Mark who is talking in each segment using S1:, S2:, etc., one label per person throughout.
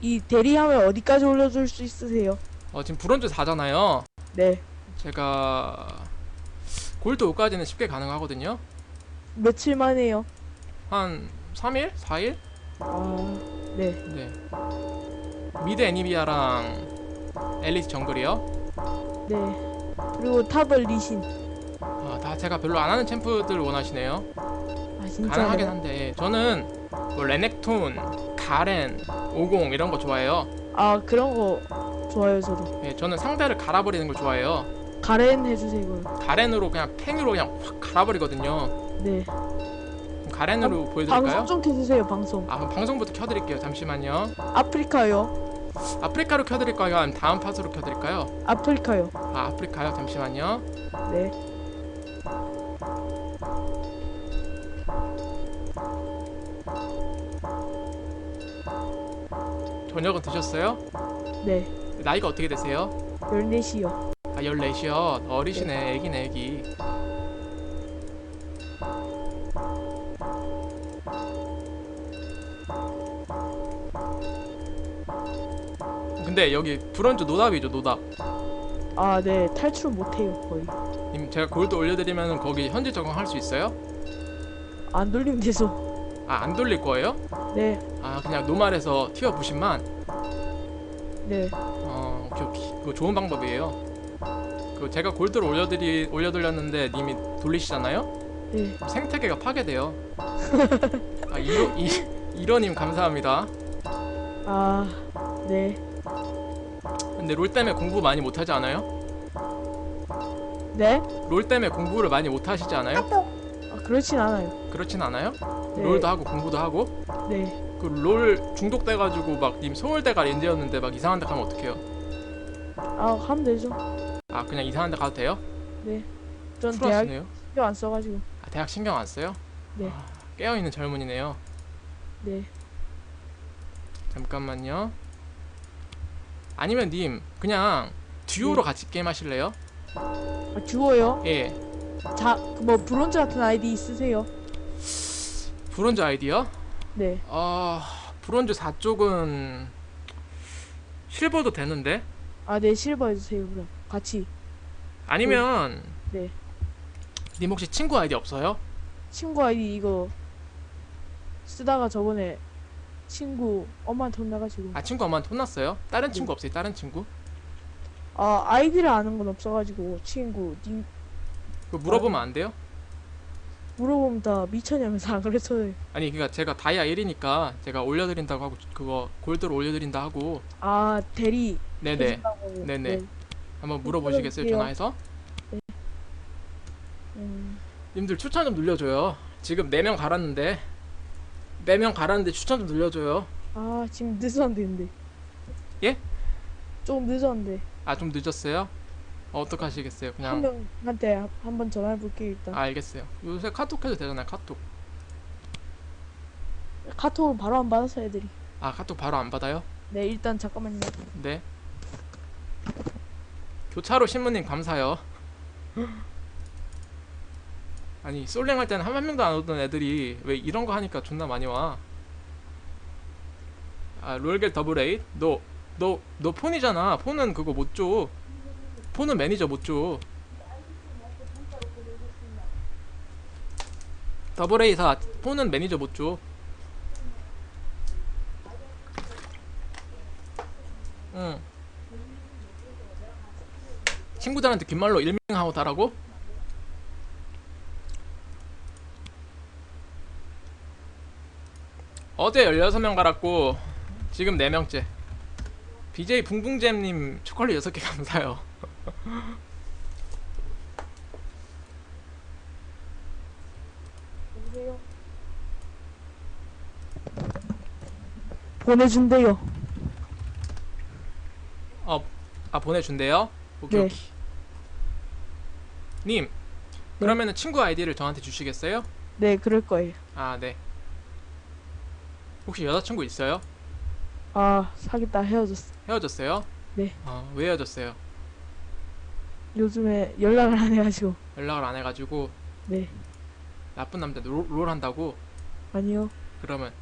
S1: 이 대리하면 어디까지 올려줄 수 있으세요?
S2: 어, 지금 브론즈 4잖아요.
S1: 네.
S2: 제가 골드 5까지는 쉽게 가능하거든요.
S1: 며칠 만에요?
S2: 한 3일? 4일?
S1: 아, 네.
S2: 네. 미드 애니비아랑 앨리스 정글이요.
S1: 네. 그리고 탑을 리신.
S2: 아, 다 제가 별로 안 하는 챔프들 원하시네요.
S1: 아, 진짜.
S2: 가능하긴 한데 저는 뭐 레넥톤, 가렌, 50 이런 거 좋아해요.
S1: 아, 그런 거 좋아요, 저도.
S2: 예, 저는 상대를 갈아버리는 걸 좋아해요.
S1: 가렌 해주세요.
S2: 가렌으로 그냥 탱으로 그냥 확 갈아버리거든요.
S1: 네.
S2: 그럼 가렌으로 보여드릴까요?
S1: 방송 좀 켜주세요, 방송.
S2: 아, 그럼 방송부터 켜드릴게요. 잠시만요.
S1: 아프리카요.
S2: 아프리카로 켜드릴까요? 아니면 다음 팟으로 켜드릴까요?
S1: 아프리카요.
S2: 아, 아프리카요. 잠시만요.
S1: 네.
S2: 저녁은 드셨어요?
S1: 네.
S2: 나이가 어떻게 되세요?
S1: 14시요.
S2: 아, 14시요. 어리시네. 애기네, 애기. 근데 여기 브런즈 노답이죠, 노답.
S1: 아, 네. 탈출 못해요, 거의.
S2: 님 제가 골드 올려드리면 거기 현지 적응할 수 있어요?
S1: 안 돌리면 돼서.
S2: 아, 안 돌릴 거예요?
S1: 네.
S2: 아, 그냥 노말에서 튀어 부신만.
S1: 네.
S2: 어, 오케이, 오케이. 그거 좋은 방법이에요. 그 제가 골드를 올려드리 올려드렸는데 님이 돌리시잖아요?
S1: 네.
S2: 생태계가 파괴돼요. 아, 이로 이 이러님 감사합니다.
S1: 아, 네.
S2: 근데 롤 때문에 공부 많이 못하지 않아요?
S1: 네?
S2: 롤 때문에 공부를 많이 못하시지 않아요?
S1: 아, 그렇진 않아요.
S2: 그렇진 않아요?
S1: 네.
S2: 롤도 하고 공부도 하고
S1: 네.
S2: 그 롤 중독돼가지고 막 님 서울대가 렌즈였는데 막 이상한 데 가면 어떡해요?
S1: 아, 하면 되죠.
S2: 아 그냥 이상한 데 가도 돼요?
S1: 전 대학. 신경 안 써가지고.
S2: 아, 대학 신경 안 써요?
S1: 네.
S2: 아, 깨어있는 젊은이네요.
S1: 네.
S2: 잠깐만요. 아니면 님 그냥 듀오로
S1: 네.
S2: 같이 게임 하실래요?
S1: 아, 듀오요?
S2: 예.
S1: 자, 뭐 브론즈 같은 아이디 있으세요?
S2: 브론즈 아이디요?
S1: 네.
S2: 아 브론즈 4쪽은 실버도 되는데
S1: 아, 네, 실버 해주세요, 그럼. 같이.
S2: 아니면
S1: 네.
S2: 님 혹시 친구 아이디 없어요?
S1: 친구 아이디 이거 쓰다가 저번에 친구 엄마한테 혼나가지고.
S2: 아 친구 엄마한테 혼났어요? 다른
S1: 네.
S2: 친구 없어요? 다른 친구?
S1: 아, 아이디를 아는 건 없어가지고 친구 님
S2: 그거 물어보면 안 돼요?
S1: 물어보면 다 미쳤냐면서 안 그랬어요.
S2: 아니 그니까 제가 다이아 1이니까 제가 올려드린다고 하고 그거 골드로 올려드린다 하고
S1: 아, 대리.
S2: 네네
S1: 해준다고.
S2: 네네.
S1: 네.
S2: 한번 물어보시겠어요
S1: 물어볼게요.
S2: 전화해서?
S1: 음,
S2: 님들 추천 좀 눌려줘요 지금 4명 갈았는데 4명 갈았는데 추천 좀 눌려줘요
S1: 아, 지금 늦었는데.
S2: 예?
S1: 조금 늦었는데.
S2: 아 좀 늦었어요? 어, 어떡하시겠어요
S1: 한
S2: 그냥
S1: 명한테 한번 전화해 볼게요, 일단.
S2: 아, 알겠어요 요새 카톡 해도 되잖아요 카톡
S1: 카톡을 바로 안 받아서 애들이.
S2: 아 카톡 바로 안 받아요?
S1: 네, 일단 잠깐만요.
S2: 네 교차로 신부님 감사요 아니 솔랭 할 때는 한 명도 안 오던 애들이 왜 이런 거 하니까 존나 많이 와. 아 롤겔 더블 에잇 너너 너 폰이잖아. 폰은 그거 못 줘. 폰은 매니저 못 줘. 더블 에잇아 폰은 매니저 못 줘. 응. 친구들한테 귓말로 일명하고 달라고? 어제 16명 갈았고 지금 4명째 BJ 붕붕잼님 초콜릿 6개
S1: 감사요 보내준대요.
S2: 아 보내준대요? 오케이
S1: 네.
S2: 오케이 님 그러면은 친구 아이디를 저한테 주시겠어요?
S1: 네, 그럴 거예요.
S2: 아 네 혹시 여자친구 있어요?
S1: 아, 사귀다 헤어졌어.
S2: 헤어졌어요?
S1: 네.
S2: 아 왜 헤어졌어요?
S1: 요즘에 연락을 안 해가지고.
S2: 연락을 안 해가지고
S1: 네,
S2: 나쁜 남자 롤, 롤 한다고?
S1: 아니요.
S2: 그러면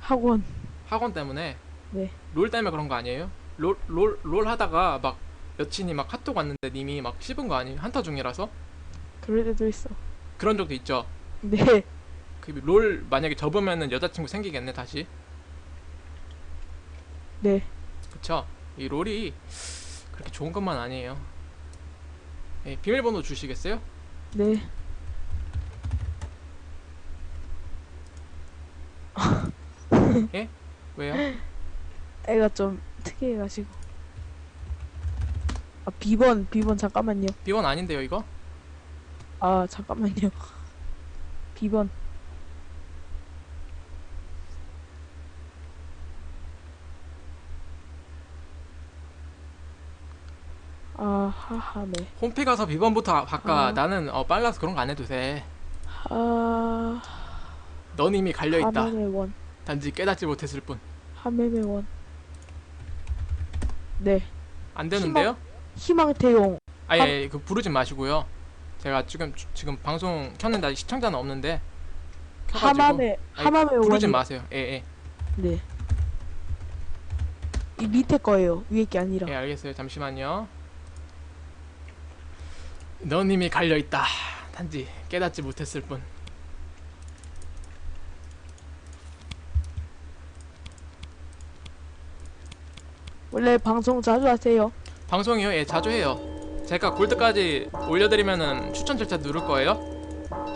S1: 학원.
S2: 학원 때문에
S1: 네.
S2: 롤 때문에 그런 거 아니에요? 롤 롤 롤 하다가 막 여친이 막 카톡 왔는데 님이 막 씹은 거 아니에요? 한타 중이라서
S1: 그럴 때도 있어.
S2: 그런 적도 있죠.
S1: 네.
S2: 그 롤 만약에 접으면은 여자친구 생기겠네 다시.
S1: 네.
S2: 그쵸? 이 롤이 그렇게 좋은 것만 아니에요. 예, 비밀번호 주시겠어요?
S1: 네.
S2: 왜요?
S1: 애가 좀 특이해가지고. 아, 비번, 비번 잠깐만요.
S2: 비번 아닌데요 이거?
S1: 아, 잠깐만요. 비번. 아, 하하 네.
S2: 홈페 가서 비번부터 바꿔.
S1: 아.
S2: 나는 어, 빨라서 그런 거 안 해도 돼.
S1: 아,
S2: 넌 이미 갈려 있다.
S1: 하멜의 원.
S2: 단지 깨닫지 못했을 뿐.
S1: 하멜의 원. 네.
S2: 안 되는데요?
S1: 희망태용.
S2: 아예
S1: 함-
S2: 예, 그 부르지 마시고요. 제가 지금 지금 방송 켰는데 아직 시청자는 없는데 켜가지고 아니,
S1: 하맘의
S2: 부르지. 마세요. 예 예.
S1: 네. 이 밑에 거예요. 위에 게 아니라.
S2: 예 알겠어요. 잠시만요. 넌 이미 갈려 있다. 단지 깨닫지 못했을 뿐.
S1: 원래 방송 자주 하세요.
S2: 방송이요? 예 자주 해요. 제가 골드까지 올려드리면은 추천 절차 누를 거예요?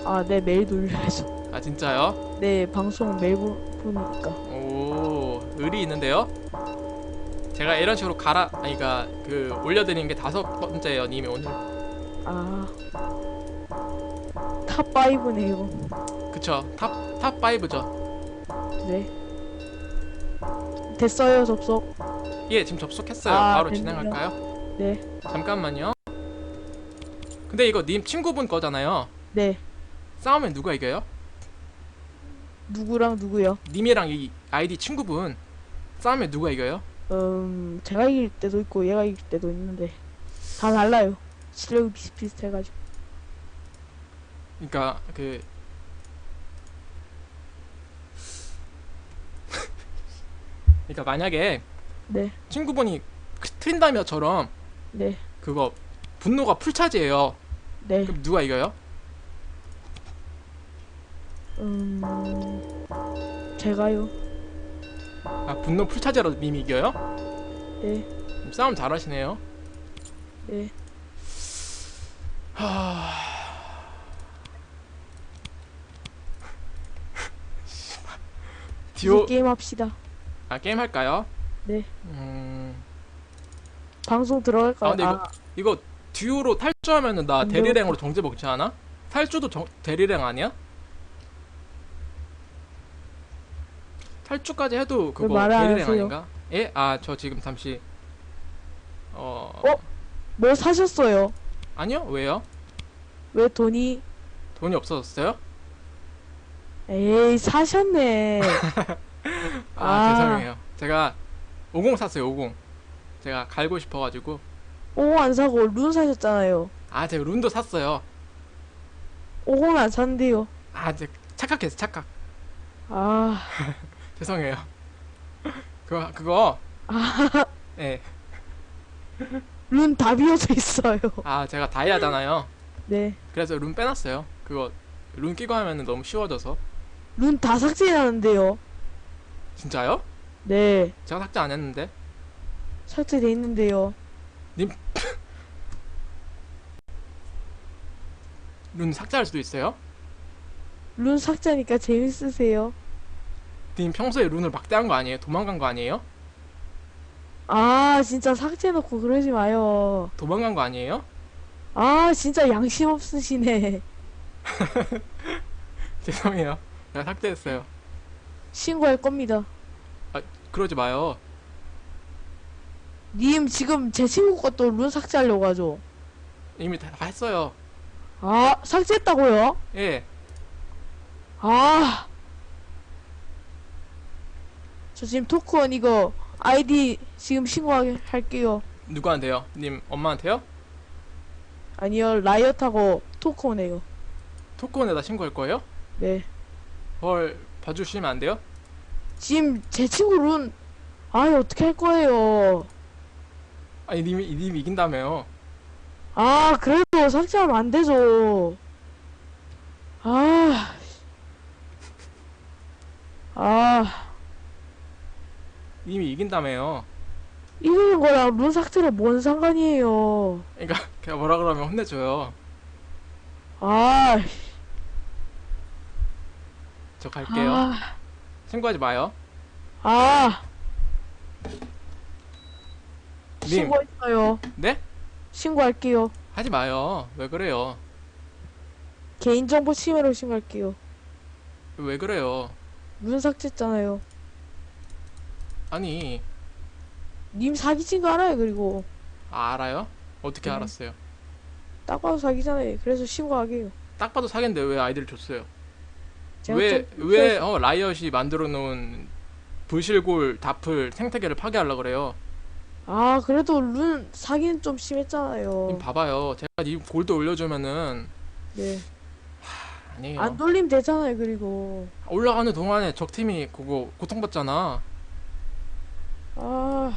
S1: 아, 네, 매일 돌려야죠.
S2: 아 진짜요?
S1: 네, 방송 매일 보- 보니까.
S2: 오 의리 있는데요? 제가 이런 식으로 갈아 아니가 그 올려드리는 게 다섯 번째예요 님이 오늘
S1: 아. 탑 5네요.
S2: 그쵸 탑 탑 5죠
S1: 네. 됐어요, 접속.
S2: 예 지금 접속했어요
S1: 아,
S2: 바로
S1: 됐네요.
S2: 진행할까요?
S1: 네.
S2: 잠깐만요 근데 이거 님 친구분 거잖아요
S1: 네.
S2: 싸우면 누가 이겨요?
S1: 누구랑 누구요?
S2: 님이랑 이 아이디 친구분 싸우면 누가 이겨요?
S1: 음, 제가 이길 때도 있고 얘가 이길 때도 있는데 다 달라요. 실력이 비슷비슷해가지고.
S2: 그러니까 그 그러니까 만약에
S1: 네.
S2: 친구분이 트린다며처럼
S1: 네.
S2: 그거 분노가 풀차지예요.
S1: 네.
S2: 그럼 누가 이겨요?
S1: 음. 제가요.
S2: 아 분노 풀차지로 님이 이겨요?
S1: 네.
S2: 싸움 잘하시네요.
S1: 네.
S2: 하... 듀오
S1: 게임 합시다.
S2: 아 게임 할까요?
S1: 네.
S2: 음
S1: 방송 들어갈까요?
S2: 아, 근데 이거- 이거 듀오로 탈주하면은 나
S1: 안
S2: 대리랭으로 정지 먹지 않아? 탈주도 정, 대리랭 아니야? 탈주까지 해도 그거 대리랭
S1: 하세요?
S2: 아닌가? 예? 아 저 지금 잠시 어,
S1: 어? 뭐 사셨어요?
S2: 아니요 왜요?
S1: 왜 돈이
S2: 돈이 없어졌어요?
S1: 에이 사셨네.
S2: 아,
S1: 아.
S2: 죄송해요 제가 50 샀어요 50 제가 갈고 싶어가지고
S1: 오공 안 사고 룬 사셨잖아요.
S2: 아 제가 룬도 샀어요
S1: 오공 안 샀는데요.
S2: 아 착각했어 착각
S1: 아,
S2: 죄송해요 그거 그거 예.
S1: 룬다 비어져 있어요.
S2: 아 제가 다이아잖아요
S1: 네.
S2: 그래서 룬 빼놨어요. 그거 룬 끼고 하면은 너무 쉬워져서.
S1: 룬 다 삭제하는데요.
S2: 진짜요?
S1: 네.
S2: 제가 삭제 안 했는데.
S1: 삭제돼 있는데요.
S2: 룬 삭제할 수도 있어요?
S1: 룬 삭제하니까 재밌으세요?
S2: 님 평소에 룬을 막대한 거 아니에요? 도망간 거 아니에요?
S1: 아, 진짜 삭제해놓고 그러지 마요.
S2: 도망간 거 아니에요?
S1: 아, 진짜 양심 없으시네.
S2: 죄송해요. 제가 삭제했어요.
S1: 신고할 겁니다.
S2: 그러지 마요.
S1: 님 지금 제 친구 것도 룬 삭제하려고 하죠?
S2: 이미 다 했어요.
S1: 아, 삭제했다고요?
S2: 예.
S1: 아. 저 지금 토크원 이거 아이디 지금 신고할게요.
S2: 누구한테요? 님 엄마한테요?
S1: 아니요, 라이엇하고 토크원에요.
S2: 토크온에다 신고할 거예요?
S1: 네.
S2: 헐 봐주시면 안 돼요?
S1: 지금 제 친구 룬 아니 어떻게 할 거예요?
S2: 아니 님이 님 이긴다며요.
S1: 아 그래도 삭제하면 안 되죠. 아, 아
S2: 님이 이긴다며요.
S1: 이기는 거랑 룬 삭제랑 뭔 상관이에요?
S2: 그러니까 그냥 뭐라 그러면 혼내줘요.
S1: 아,
S2: 저 갈게요.
S1: 아,
S2: 신고하지 마요.
S1: 아
S2: 님,
S1: 신고했어요.
S2: 네?
S1: 신고할게요.
S2: 하지 마요. 왜 그래요?
S1: 개인정보 침해로 신고할게요.
S2: 왜 그래요?
S1: 룬 삭제했잖아요.
S2: 아니
S1: 님 사기친 거 알아요? 그리고
S2: 아, 알아요? 어떻게
S1: 네.
S2: 알았어요?
S1: 딱 봐도 사기잖아요. 그래서 신고하게요.
S2: 딱 봐도 사기인데 왜 아이디를 줬어요?
S1: 제가
S2: 왜
S1: 좀
S2: 왜 어 라이엇이 만들어 놓은 부실골 다플 생태계를 파괴하려 그래요?
S1: 아 그래도 룬 사기는 좀 심했잖아요.
S2: 님 봐봐요. 제가 님 골드 올려주면은
S1: 네.
S2: 아니에요.
S1: 안 돌리면 되잖아요. 그리고
S2: 올라가는 동안에 적 팀이 그거 고통받잖아.
S1: 아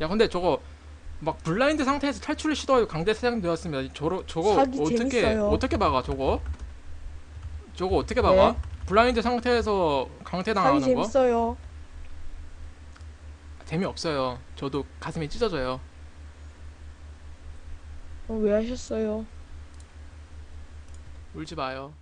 S2: 야 근데 저거 막 블라인드 상태에서 탈출을 시도하고 강제 사냥되었습니다. 저러 저거
S1: 사기
S2: 어떻게
S1: 재밌어요.
S2: 어떻게 막아 저거? 저거 어떻게 막아?
S1: 네.
S2: 블라인드 상태에서 강퇴 당하는 거
S1: 재밌어요.
S2: 재미없어요. 저도 가슴이 찢어져요.
S1: 어, 왜 하셨어요?
S2: 울지 마요.